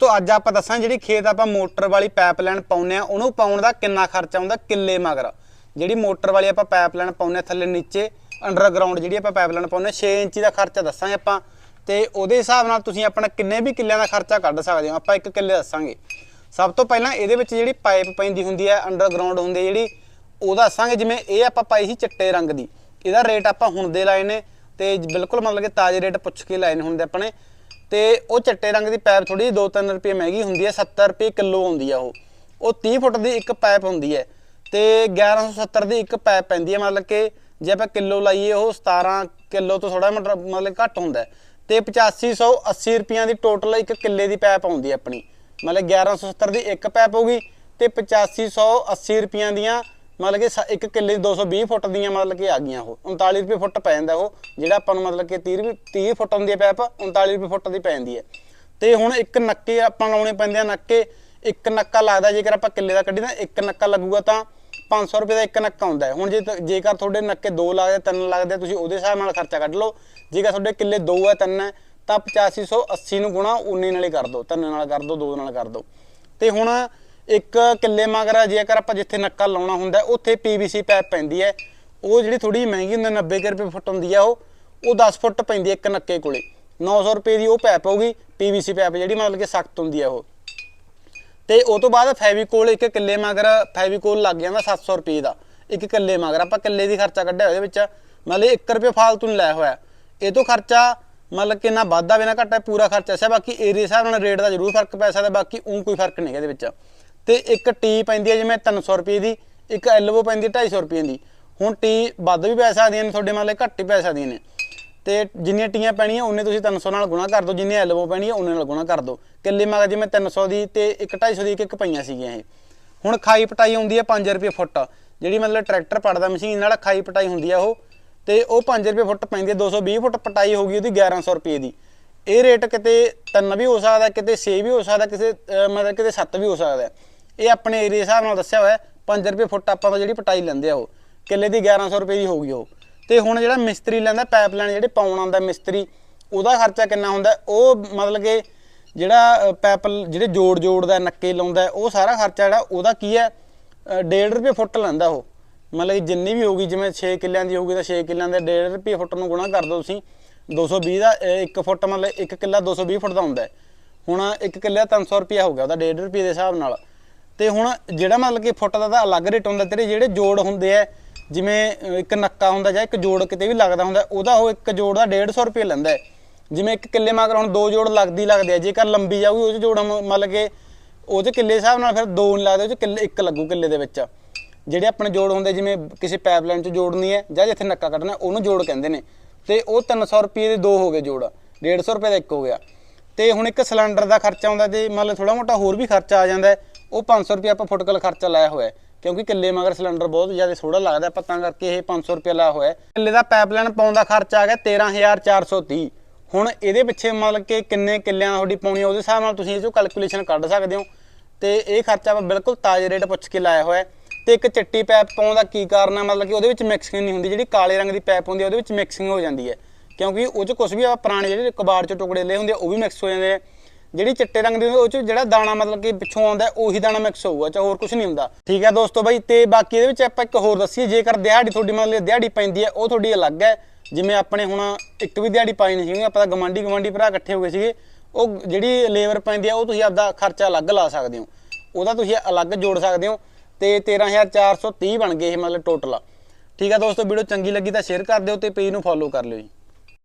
ਤੋ ਅੱਜ ਆਪਾਂ ਦੱਸਾਂ ਜਿਹੜੀ ਖੇਤ ਆਪਾਂ ਮੋਟਰ ਵਾਲੀ ਪਾਈਪਲਾਈਨ ਪਾਉਨੇ ਆ ਉਹਨੂੰ ਪਾਉਣ ਦਾ ਕਿੰਨਾ ਖਰਚਾ ਆਉਂਦਾ, ਕਿੱਲੇ ਮਗਰ। ਜਿਹੜੀ ਮੋਟਰ ਵਾਲੀ ਆਪਾਂ ਪਾਈਪਲਾਈਨ ਪਾਉਨੇ ਆ ਥੱਲੇ ਨੀਚੇ ਅੰਡਰਗਰਾਉਂਡ ਜਿਹੜੀ ਆਪਾਂ ਪਾਈਪਲਾਈਨ ਪਾਉਨੇ 6 ਇੰਚੀ ਦਾ ਖਰਚਾ ਦੱਸਾਂਗੇ ਆਪਾਂ। ਤੇ ਉਹਦੇ ਹਿਸਾਬ ਨਾਲ ਤੁਸੀਂ ਆਪਣਾ ਕਿੰਨੇ ਵੀ ਕਿੱਲਿਆਂ ਦਾ ਖਰਚਾ ਕੱਢ ਸਕਦੇ ਹੋ, ਆਪਾਂ ਇੱਕ ਕਿੱਲੇ ਦੱਸਾਂਗੇ। ਸਭ ਤੋਂ ਪਹਿਲਾਂ ਇਹਦੇ ਵਿੱਚ ਜਿਹੜੀ ਪਾਈਪ ਪੈਂਦੀ ਹੁੰਦੀ ਹੈ ਅੰਡਰਗਰਾਉਂਡ ਹੁੰਦੀ ਹੈ ਜਿਹੜੀ, ਉਹ ਦੱਸਾਂਗੇ ਜਿਵੇਂ ਇਹ ਆਪਾਂ ਪਾਈ ਸੀ ਚਿੱਟੇ ਰੰਗ ਦੀ। ਇਹਦਾ ਰੇਟ ਆਪਾਂ ਹੁਣ ਦੇ ਲਾਏ ਨੇ, ਤੇ ਬਿਲਕੁਲ ਮਤਲਬ ਕਿ ਤਾਜ਼ੇ ਰੇਟ ਪੁੱਛ ਕੇ ਲਾਏ ਨੇ ਹੁੰਦੇ ਆਪਣੇ। ਤੇ ਉਹ ਚਿੱਟੇ ਰੰਗ ਦੀ ਪਾਈਪ ਥੋੜੀ 2-3 ਰੁਪਏ ਮਹਿੰਗੀ ਹੁੰਦੀ ਹੈ 70 ਰੁਪਏ ਕਿਲੋ ਆਉਂਦੀ ਆ ਉਹ। ਉਹ 30 ਫੁੱਟ ਦੀ ਇੱਕ ਪਾਈਪ ਹੁੰਦੀ ਹੈ ਤੇ 1170 ਦੀ ਇੱਕ ਪਾਈਪ ਪੈਂਦੀ ਹੈ, ਮਤਲਬ ਕਿ ਜੇ ਆਪਾਂ ਕਿਲੋ ਲਾਈਏ ਉਹ 17 ਕਿਲੋ ਤੋਂ ਥੋੜਾ ਮਤਲਬ ਘੱਟ ਹੁੰਦਾ ਹੈ। ਤੇ 8580 ਰੁਪਈਆਂ ਦੀ ਟੋਟਲ ਇੱਕ ਕਿੱਲੇ ਦੀ ਪਾਈਪ ਆਉਂਦੀ ਹੈ ਆਪਣੀ। ਮਤਲਬ 1170 ਦੀ ਇੱਕ ਪਾਈਪ ਹੋਊਗੀ ਤੇ 8580 ਰੁਪਈਆਂ ਦੀਆਂ ਮਤਲਬ ਕਿ ਸ- ਇੱਕ ਕਿੱਲੇ ਦੀ 220 ਫੁੱਟ ਦੀਆਂ ਮਤਲਬ ਕਿ ਆ ਗਈਆਂ ਉਹ। 39 ਰੁਪਏ ਫੁੱਟ ਪੈ ਜਾਂਦਾ ਉਹ, ਜਿਹੜਾ ਆਪਾਂ ਨੂੰ ਮਤਲਬ ਕਿ 30 ਰੁਪਏ 30 ਫੁੱਟ ਹੁੰਦੀ ਹੈ ਪੈਪ 39 ਰੁਪਏ ਫੁੱਟ ਦੀ ਪੈ ਜਾਂਦੀ ਹੈ। ਤੇ ਹੁਣ ਇੱਕ ਨੱਕੇ ਆਪਾਂ ਲਾਉਣੇ ਪੈਂਦੇ ਆ ਨੱਕੇ, ਇੱਕ ਨੱਕਾ ਲੱਗਦਾ ਜੇਕਰ ਆਪਾਂ ਕਿੱਲੇ ਦਾ ਕੱਢੀ ਤਾਂ ਇੱਕ ਨੱਕਾ ਲੱਗੂਗਾ ਤਾਂ 500 ਰੁਪਏ ਦਾ ਇੱਕ ਨੱਕਾ ਹੁੰਦਾ ਹੈ। ਹੁਣ ਜੇ ਜੇਕਰ ਤੁਹਾਡੇ ਨੱਕੇ ਦੋ ਲੱਗਦੇ, ਤਿੰਨ ਲੱਗਦੇ ਤੁਸੀਂ ਉਹਦੇ ਹਿਸਾਬ ਨਾਲ ਖਰਚਾ ਕੱਢ ਲਓ। ਜੇਕਰ ਤੁਹਾਡੇ ਕਿੱਲੇ ਦੋ ਹੈ, ਤਿੰਨ ਹੈ, ਤਾਂ 8580 ਨੂੰ ਗੁਣਾ 19 ਨਾਲ ਹੀ ਕਰ ਦਿਓ। ਤਿੰਨ ਨਾਲ ਕਰ ਦਿਓ, ਦੋ ਨਾਲ ਕਰ ਦਿਓ। ਤੇ ਹੁਣ ਇੱਕ ਕਿੱਲੇ ਮਗਰ ਜੇਕਰ ਆਪਾਂ ਜਿੱਥੇ ਨੱਕਾ ਲਾਉਣਾ ਹੁੰਦਾ ਹੈ, ਉੱਥੇ PVC ਪਾਈਪ ਪੈਂਦੀ ਹੈ। ਉਹ ਜਿਹੜੀ ਥੋੜੀ ਮਹਿੰਗੀ ਹੁੰਦੀ ਹੈ 90 ਕੁ ਰੁਪਏ ਫੁੱਟ ਹੁੰਦੀ ਆ ਉਹ ਉਹ 10 ਫੁੱਟ ਪੈਂਦੀ ਹੈ ਇੱਕ ਨੱਕੇ ਕੋਲੇ। 900 ਰੁਪਏ ਦੀ ਉਹ ਪਾਈਪ ਹੋਊਗੀ PVC ਪਾਈਪ ਜਿਹੜੀ ਮਤਲਬ ਕਿ ਸਖਤ ਹੁੰਦੀ ਹੈ ਉਹ। ਤੇ ਉਹ ਤੋਂ ਬਾਅਦ ਫੈਵੀਕੋਲ ਇੱਕ ਕਿੱਲੇ ਮਗਰ ਫੈਵੀਕੋਲ ਲੱਗ ਜਾਂਦਾ 700 ਰੁਪਏ ਦਾ ਇੱਕ ਕਿੱਲੇ ਮਗਰ। ਆਪਾਂ ਕਿੱਲੇ ਦੀ ਖਰਚਾ ਕੱਢਿਆ ਉਹਦੇ ਵਿੱਚ ਮਤਲਬ 1 ਰੁਪਏ ਫਾਲਤੂ ਨਹੀਂ ਲਾਇਆ ਹੋਇਆ। ਇਹ ਤੋਂ ਖਰਚਾ ਮਤਲਬ ਕਿ ਨਾ ਵਾਧਾ ਵੀ ਨਾ ਘਟਾ ਪੂਰਾ ਖਰਚਾ ਸਿਆ ਬਾਕੀ ਏਰੀਆ ਹਿਸਾਬ ਨਾਲ ਰੇਟ ਦਾ ਜ਼ਰੂਰ ਫ਼ਰਕ ਪੈ ਸਕਦਾ ਬਾਕੀ ਉਹ ਕੋਈ ਫ਼ਰਕ ਨਹੀਂ ਇਹਦੇ ਵਿੱਚ। ਤੇ ਇੱਕ ਟੀ ਪੈਂਦੀ ਹੈ ਜਿਵੇਂ 300 ਰੁਪਏ ਦੀ, ਇੱਕ ਐਲਬੋ ਪੈਂਦੀ ਹੈ 250 ਰੁਪਏ ਦੀ। ਹੁਣ ਟੀ ਵੱਧ ਵੀ ਪੈ ਸਕਦੀਆਂ ਨੇ, ਤੁਹਾਡੇ ਮਤਲਬ ਘੱਟ ਹੀ ਪੈ ਸਕਦੀਆਂ ਨੇ। ਤੇ ਜਿੰਨੀਆਂ ਟੀਆਂ ਪੈਣੀਆਂ, ਉਹਨੇ ਤੁਸੀਂ 300 ਨਾਲ ਗੁਣਾ ਕਰ ਦਿਓ ਜਿੰਨੀ ਐਲਵੋ ਪੈਣੀ ਹੈ ਉਹਨੇ ਨਾਲ ਗੁਣਾ ਕਰ ਦਿਓ ਕਿੱਲੇ ਮਗਰ ਜਿਵੇਂ 300 ਦੀ ਤੇ ਇੱਕ 250 ਦੀ ਇੱਕ ਇੱਕ ਪਈਆਂ ਸੀਗੀਆਂ ਇਹ। ਹੁਣ ਖਾਈ ਪਟਾਈ ਆਉਂਦੀ ਹੈ 5 ਰੁਪਏ ਫੁੱਟ, ਜਿਹੜੀ ਮਤਲਬ ਟਰੈਕਟਰ ਪੜਦਾ ਮਸ਼ੀਨ ਨਾਲ ਖਾਈ ਪਟਾਈ ਹੁੰਦੀ ਆ ਉਹ, ਤੇ ਉਹ 5 ਰੁਪਏ ਫੁੱਟ ਪੈਂਦੀ ਹੈ 220 ਫੁੱਟ ਪਟਾਈ ਹੋਗੀ ਉਹਦੀ 1100 ਰੁਪਏ ਦੀ। ਇਹ ਰੇਟ ਕਿਤੇ 3 ਵੀ ਹੋ ਸਕਦਾ, ਕਿਤੇ 6 ਵੀ ਹੋ ਸਕਦਾ ਕਿਸੇ ਮਤਲਬ ਕਿਤੇ 7 ਵੀ ਹੋ ਸਕਦਾ। ਇਹ ਆਪਣੇ ਏਰੀਆ ਹਿਸਾਬ ਨਾਲ ਦੱਸਿਆ ਹੋਇਆ 5 ਰੁਪਏ ਫੁੱਟ ਆਪਾਂ ਤੋਂ ਜਿਹੜੀ ਪਟਾਈ ਲੈਂਦੇ ਆ ਉਹ, ਕਿੱਲੇ ਦੀ 1100 ਰੁਪਏ ਦੀ ਹੋਊਗੀ ਉਹ। ਤੇ ਹੁਣ ਜਿਹੜਾ ਮਿਸਤਰੀ ਲੈਂਦਾ ਪਾਈਪਲਾਈਨ ਜਿਹੜੇ ਪਾਉਣ ਆਉਂਦਾ ਮਿਸਤਰੀ, ਉਹਦਾ ਖਰਚਾ ਕਿੰਨਾ ਹੁੰਦਾ? ਉਹ ਮਤਲਬ ਕਿ ਜਿਹੜਾ ਪੈਪ ਜਿਹੜੇ ਜੋੜ ਜੋੜਦਾ, ਨੱਕੇ ਲਾਉਂਦਾ, ਉਹ ਸਾਰਾ ਖਰਚਾ ਜਿਹੜਾ ਉਹਦਾ ਕੀ ਹੈ? 1.5 ਰੁਪਏ ਫੁੱਟ ਲੈਂਦਾ ਉਹ। ਮਤਲਬ ਕਿ ਜਿੰਨੀ ਵੀ ਹੋਊਗੀ, ਜਿਵੇਂ 6 ਕਿੱਲਿਆਂ ਦੀ ਹੋਊਗੀ ਤਾਂ 6 ਕਿੱਲਿਆਂ ਦੇ 1.5 ਰੁਪਏ ਫੁੱਟ ਨੂੰ ਗੁਣਾ ਕਰ ਦਿਓ ਤੁਸੀਂ। 220 ਦਾ 1 ਫੁੱਟ ਮਤਲਬ 1 ਕਿੱਲਾ 220 ਫੁੱਟ ਦਾ ਹੁੰਦਾ ਹੁਣ 1 ਕਿੱਲੇ ਦਾ 300 ਰੁਪਏ ਹੋ ਗਿਆ ਉਹਦਾ 1.5 ਰੁਪਏ ਦੇ ਹਿਸਾਬ ਨਾਲ। ਤੇ ਹੁਣ ਜਿਹੜਾ ਮਤਲਬ ਕਿ ਫੁੱਟ ਦਾ ਤਾਂ ਅਲੱਗ ਰੇਟ ਹੁੰਦਾ ਤੇਰੇ ਜਿਹੜੇ ਜੋੜ ਹੁੰਦੇ ਆ, ਜਿਵੇਂ ਇੱਕ ਨੱਕਾ ਹੁੰਦਾ ਜਾਂ ਇੱਕ ਜੋੜ ਕਿਤੇ ਵੀ ਲੱਗਦਾ ਹੁੰਦਾ, ਉਹਦਾ ਉਹ ਇੱਕ ਜੋੜ ਦਾ 150 ਰੁਪਏ ਲੈਂਦਾ ਹੈ। ਜਿਵੇਂ ਇੱਕ ਕਿੱਲੇ ਮਗਰ ਹੁਣ ਦੋ ਜੋੜ ਲੱਗਦੀ ਲੱਗਦੇ ਆ, ਜੇਕਰ ਲੰਬੀ ਜਾਊਗੀ ਉਹ 'ਚ ਜੋੜ ਮਤਲਬ ਕਿ ਉਹ 'ਚ ਕਿੱਲੇ ਹਿਸਾਬ ਨਾਲ ਫਿਰ ਦੋ ਨਹੀਂ ਲੱਗਦੇ, ਉਹ 'ਚ ਕਿੱਲੇ, ਇੱਕ ਲੱਗੂ ਕਿੱਲੇ ਦੇ ਵਿੱਚ। ਜਿਹੜੇ ਆਪਣੇ ਜੋੜ ਹੁੰਦੇ, ਜਿਵੇਂ ਕਿਸੇ ਪਾਈਪਲਾਈਨ 'ਚ ਜੋੜਨੀ ਹੈ, ਜਾਂ ਜਿੱਥੇ ਨੱਕਾ ਕੱਢਣਾ, ਉਹਨੂੰ ਜੋੜ ਕਹਿੰਦੇ ਨੇ। ਤੇ ਉਹ 300 ਰੁਪਏ ਦੇ ਦੋ ਹੋ ਗਏ ਜੋੜ 150 ਰੁਪਏ ਦਾ ਇੱਕ ਹੋ ਗਿਆ। ਤੇ ਹੁਣ ਇੱਕ ਸਿਲੰਡਰ ਦਾ ਖਰਚਾ ਆਉਂਦਾ ਤੇ ਮਤਲਬ ਲਓ ਥੋੜਾ ਮੋਟਾ ਹੋਰ ਵੀ ਖਰਚਾ ਆ ਜਾਂਦਾ ਉਹ 500 ਰੁਪਏ ਆਪਾਂ ਫੁੱਟਕਲ ਖਰਚਾ ਲਾਇਆ ਹੋਇਆ ਕਿਉਂਕਿ ਕਿੱਲੇ ਮਗਰ ਸਿਲੰਡਰ ਬਹੁਤ ਜ਼ਿਆਦਾ ਥੋੜਾ ਲੱਗਦਾ ਆਪਾਂ ਤਾਂ ਕਰਕੇ ਇਹ 500 ਰੁਪਏ ਲਾਇਆ ਹੋਇਆ ਕਿੱਲੇ ਦਾ ਪਾਈਪਲਾਈਨ ਪਾਉਣ ਦਾ ਖਰਚਾ ਆ ਗਿਆ 13430 ਹੁਣ ਇਹਦੇ ਪਿੱਛੇ ਮਤਲਬ ਕਿ ਕਿੰਨੇ ਕਿੱਲਿਆਂ ਤੁਹਾਡੀ ਪਾਉਣੀ ਆ, ਉਹਦੇ ਹਿਸਾਬ ਨਾਲ ਤੁਸੀਂ ਇਹ ਚੋਂ ਕੈਲਕੂਲੇਸ਼ਨ ਕੱਢ ਸਕਦੇ ਹੋ। ਤੇ ਇਹ ਖਰਚਾ ਆਪਾਂ ਬਿਲਕੁਲ ਤਾਜ਼ੇ ਰੇਟ ਪੁੱਛ ਕੇ ਲਾਇਆ ਹੋਇਆ ਹੈ। ਤੇ ਇੱਕ ਚਿੱਟੀ ਪਾਈਪ ਪਾਉਣ ਦਾ ਕੀ ਕਾਰਨ ਆ? ਮਤਲਬ ਕਿ ਉਹਦੇ ਵਿੱਚ ਮਿਕਸਿੰਗ ਨਹੀਂ ਹੁੰਦੀ, ਜਿਹੜੀ ਕਾਲੇ ਰੰਗ ਦੀ ਪਾਈਪ ਹੁੰਦੀ ਹੈ ਉਹਦੇ ਵਿੱਚ ਮਿਕਸਿੰਗ ਹੋ ਜਾਂਦੀ ਹੈ। ਕਿਉਂਕਿ ਉਹ ਚ ਕੁਝ ਵੀ ਆਪਾਂ ਪੁਰਾਣੇ ਜਿਹੜੇ ਕਬਾੜ ਚ ਟੁਕੜੇ ਲਏ ਹੁੰਦੇ ਉਹ ਵੀ ਮਿਕਸ ਹੋ ਜਾਂਦੇ ਆ। ਜਿਹੜੀ ਚਿੱਟੇ ਰੰਗ ਦੀ ਹੁੰਦੀ, ਉਹ ਚ ਜਿਹੜਾ ਦਾਣਾ ਮਤਲਬ ਕਿ ਪਿੱਛੋਂ ਆਉਂਦਾ ਉਹੀ ਦਾਣਾ ਮਿਕਸ ਹੋਊਗਾ ਚਾਹੇ ਹੋਰ ਕੁਝ ਨਹੀਂ ਹੁੰਦਾ। ਠੀਕ ਹੈ ਦੋਸਤੋ ਬਾਈ, ਤੇ ਬਾਕੀ ਇਹਦੇ ਵਿੱਚ ਆਪਾਂ ਇੱਕ ਹੋਰ ਦੱਸੀਏ, ਜੇਕਰ ਦਿਹਾੜੀ ਤੁਹਾਡੀ ਮਤਲਬ ਦਿਹਾੜੀ ਪੈਂਦੀ ਹੈ, ਉਹ ਤੁਹਾਡੀ ਅਲੱਗ ਹੈ। ਜਿਵੇਂ ਆਪਣੇ ਹੁਣ ਇੱਕ ਵੀ ਦਿਹਾੜੀ ਪਾਈ ਨਹੀਂ ਸੀਗੀ, ਆਪਾਂ ਤਾਂ ਗਵਾਂਢੀ ਗਵਾਂਢੀ ਭਰਾ ਇਕੱਠੇ ਹੋ ਗਏ ਸੀਗੇ, ਉਹ ਜਿਹੜੀ ਲੇਬਰ ਪੈਂਦੀ ਹੈ, ਉਹ ਤੁਸੀਂ ਆਪਦਾ ਖਰਚਾ ਅਲੱਗ ਲਾ ਸਕਦੇ ਹੋ। ਉਹਦਾ ਤੁਸੀਂ ਅਲੱਗ ਜੋੜ ਸਕਦੇ ਹੋ, ਤੇ 13430 ਬਣ ਗਏ ਇਹ ਮਤਲਬ ਟੋਟਲ ਠੀਕ ਹੈ ਦੋਸਤੋ, ਵੀਡੀਓ ਚੰਗੀ ਲੱਗੀ ਤਾਂ ਸ਼ੇਅਰ ਕਰ ਦਿਓ ਤੇ ਪੇਜ ਨੂੰ ਫੋਲੋ ਕਰ ਲਿਓ ਜੀ।